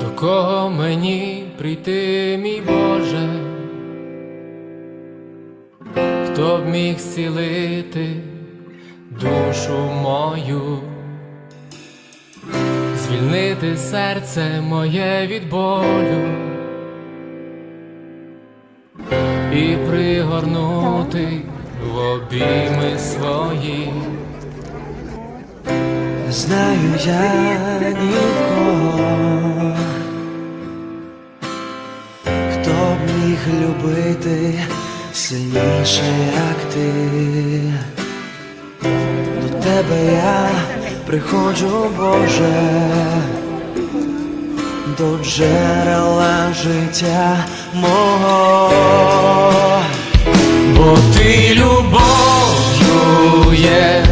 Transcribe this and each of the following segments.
До кого мені прийти, мій Боже, хто б міг зцілити душу мою, звільнити серце моє від болю і пригорнути в обійми своїх. Знаю я нікого, хто б міг любити сильніше, як ти. До тебе я приходжу, Боже, до джерела життя мого. Бо ти любов'ю є,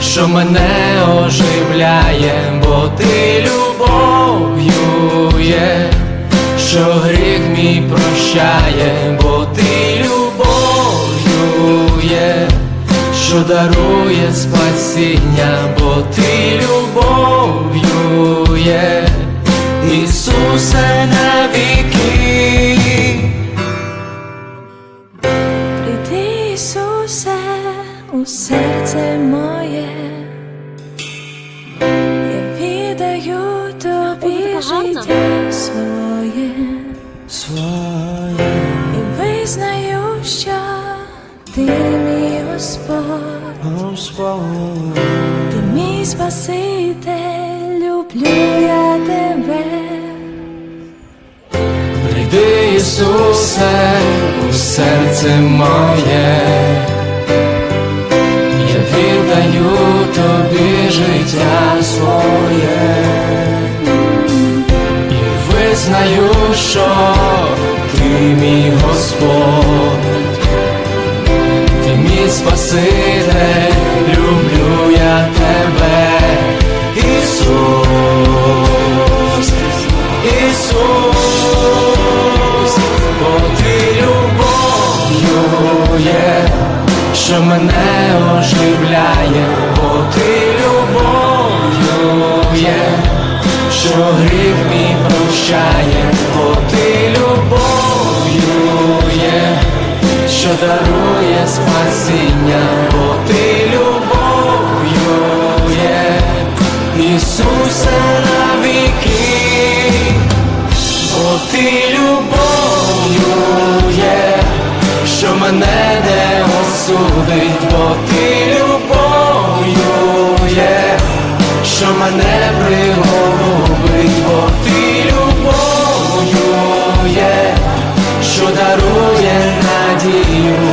що мене оживляє, бо ти любов'ю є, що гріх мій прощає, бо ти любов'ю є, що дарує спасіння, бо ти любов'ю є, Ісусе навіки. Прийди, Ісусе, у серце моє, життя своє. Своє. І визнаю, що ти мій Господь, Господь. ти мій Спаситель, люблю я тебе. Прийди, Ісусе, у серце моє, я віддаю тобі життя своє і визнаю, що ти мій Господь, ти мій Спаситель, люблю я тебе, Ісус, Ісус, бо ти любов'ю є, що мене оживляє, бо ти що дарує спасіння, бо ти любов'ю є, Ісусе навіки бо ти любов'ю є, що мене не осудить, бо ти любов'ю є, що мене приголубить, бо ти любов'ю є, що дарує vazio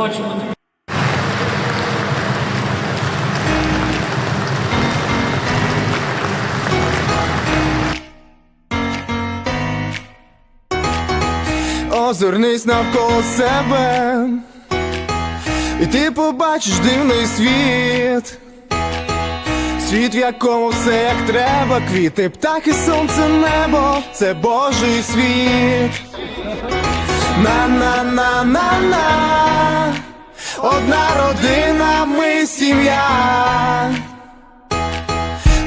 хочемо. Озирнись навколо себе, і ти побачиш дивний світ. Світ, в якому все як треба, квіти, птахи, сонце, небо, це Божий світ. На-на-на-на-на, одна родина, ми сім'я.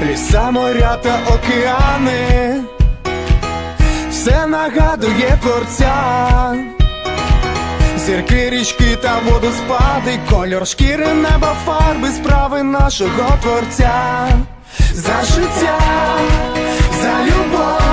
Ліса, моря та океани все нагадує творця. Зірки, річки та водоспади, кольор шкіри, неба, фарби, справи нашого творця. За життя, за любов,